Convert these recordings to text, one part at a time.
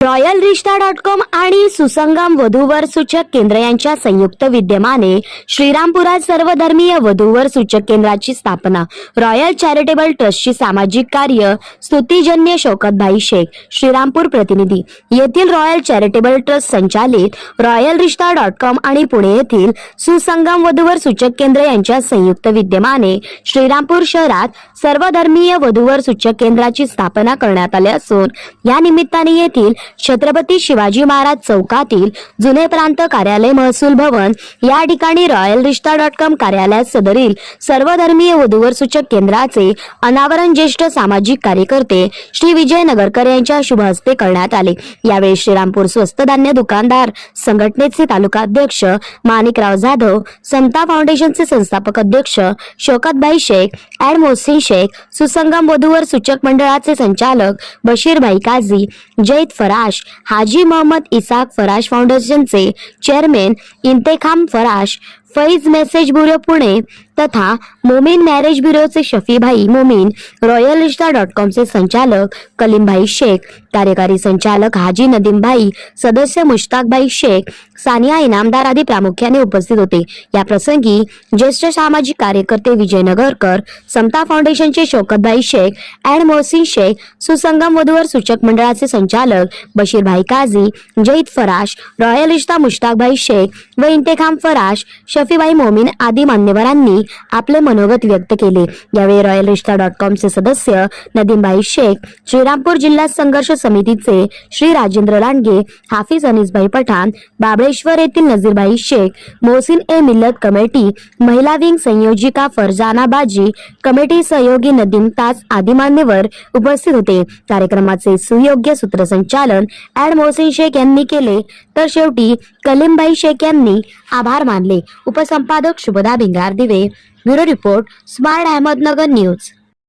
royal Rishta dot com आणि सुसंगम वधूवर सूचक केंद्र यांच्या संयुक्त विद्यमाने श्रीरामपुरात सर्वधर्मीय वधूवर सूचक केंद्राची स्थापना. रॉयल चॅरिटेबल ट्रस्टची सामाजिक कार्य स्तुतीजन्य शौकतभाई शेख श्रीरामपूर प्रतिनिधी. येथील रॉयल चॅरिटेबल ट्रस्ट संचालित रॉयल रिश्ता डॉट कॉम आणि पुणे येथील सुसंगम वधूवर सूचक केंद्र यांच्या संयुक्त विद्यमाने श्रीरामपूर शहरात सर्वधर्मीय वधूवर सूचक केंद्राची स्थापना करण्यात आली असून या निमित्ताने येथील छत्रपती शिवाजी महाराज चौकातील जुने प्रांत कार्यालय महसूल भवन या ठिकाणी रॉयल रिश्ता डॉट कॉम कार्यालयात सदरील सर्वधर्मीय वधूवर सूचक केंद्राचे अनावरण ज्येष्ठ सामाजिक कार्यकर्ते श्री विजय नगरकर यांच्या शुभ हस्ते करण्यात आले. यावेळी श्रीरामपूर स्वस्त धान्य दुकानदार संघटनेचे तालुका अध्यक्ष माणिकराव जाधव समता फाउंडेशनचे संस्थापक अध्यक्ष शोकतभाई शेख अँड मोहसिन शेख सुसंगम वधूवर सूचक मंडळाचे संचालक बशीरभाई काझी जैद फराश हाजी मोहम्मद इसाक फराश फाउंडेशनचे chairman Intekham Farash Faiz message bureau Pune तथा मोमीन मॅरेज ब्युरोचे शफीभाई मोमीन रॉयल रिश्ता डॉट कॉमचे संचालक कलीमभाई शेख कार्यकारी संचालक हाजी नदीमभाई सदस्य मुश्ताकभाई शेख सानिया इनामदार आदी प्रामुख्याने उपस्थित होते. या प्रसंगी ज्येष्ठ सामाजिक कार्यकर्ते विजय नगरकर समता फाउंडेशनचे शौकतभाई शेख अँड मोहसिन शेख सुसंगम वधूवर सूचक मंडळाचे संचालक बशीरभाई काझी जईद फराश रॉयल रिश्ता मुश्ताकभाई शेख व इंतेखाम फराश शफीबाई मोमीन आदी मान्यवरांनी आपले मनोगत व्यक्त केले. यावेळी रॉयल रिश्ता डॉट कॉमचे सदस्य नदीमबाई शेख श्रीरामपूर जिल्हा संघर्ष समितीचे श्री राजेंद्र लांडगे हाफिज अनिसभाई पठाण बाबळेश्वर येथील नजीरबाई शेख मोहसिन ए मिल्लत कमिटी महिला विंग संयोजिका फरजाना बाजी कमिटी सहयोगी नदीम तास आदी मान्यवर उपस्थित होते. कार्यक्रमाचे सुयोग्य सूत्रसंचालन ऍड मोहसिन शेख यांनी केले. तर शेवटी कलीमबाई शेख यांनी आभार मानले. उपसंपादक Shubhada Bhingardive. Bureau report smart Ahmednagar news.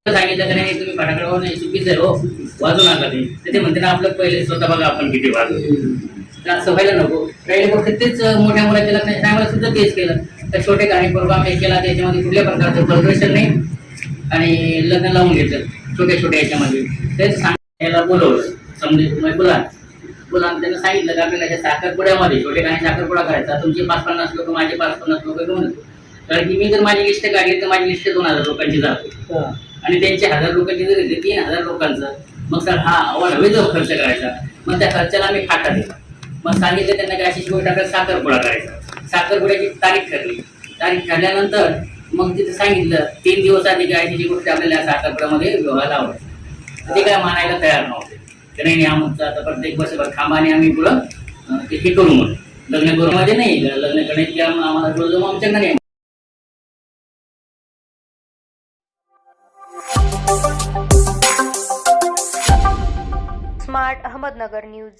सांगितलं तुम्ही फटाकडे चुकीचं हो. वाजू नका ते म्हणते ना आपलं पहिले स्वतः बघा आपण किती असं व्हायला नको. तेच मोठ्या मुलाच्या लग्नाच्या टायमाला सुद्धा तेच केलं. तर छोटे केला त्याच्यामध्ये कुठल्या प्रकारचं प्रदर्शन नाही. आणि लग्न लावून घेतलं छोट्या छोट्या याच्यामध्ये तेच सांगायला बोलवलं. समजे तुम्ही बोला. आणि त्यांना सांगितलं की आपल्याला ह्या साखरपुड्यामध्ये छोटे काही साखरपुडा करायचा. तुमचे पाच पन्नास लोक माझे पाच पन्नास लोक घेऊन कारण की मी जर माझी लिस्ट काढली तर माझी लिस्ट दोन हजार लोकांची जाते. आणि त्यांचे हजार लोकांची जर घेतली तीन हजार लोकांचं मग सर हा आव्हान हवे जो खर्च करायचा. मग त्या खर्चाला आम्ही फाटा दिला. मग सांगितलं त्यांना की अशी शिवाय टाकत साखरपुडा करायचा. साखरपुड्याची तारीख ठरली. तारीख ठरल्यानंतर मग तिथे सांगितलं तीन दिवस आधी काय अशी जी गोष्ट आपल्याला साखरपुड्यामध्ये व्हायला आवडते ते काय मानायला तयार नव्हते. की नाही नाही आमचं आता प्रत्येक वर्षभर खांबाने आम्ही पुढं ते हे करू म्हणून. लग्न करू. नाही लग्न करण्याची आम्हाला रोज आमच्या नाही. Smart Ahmednagar news.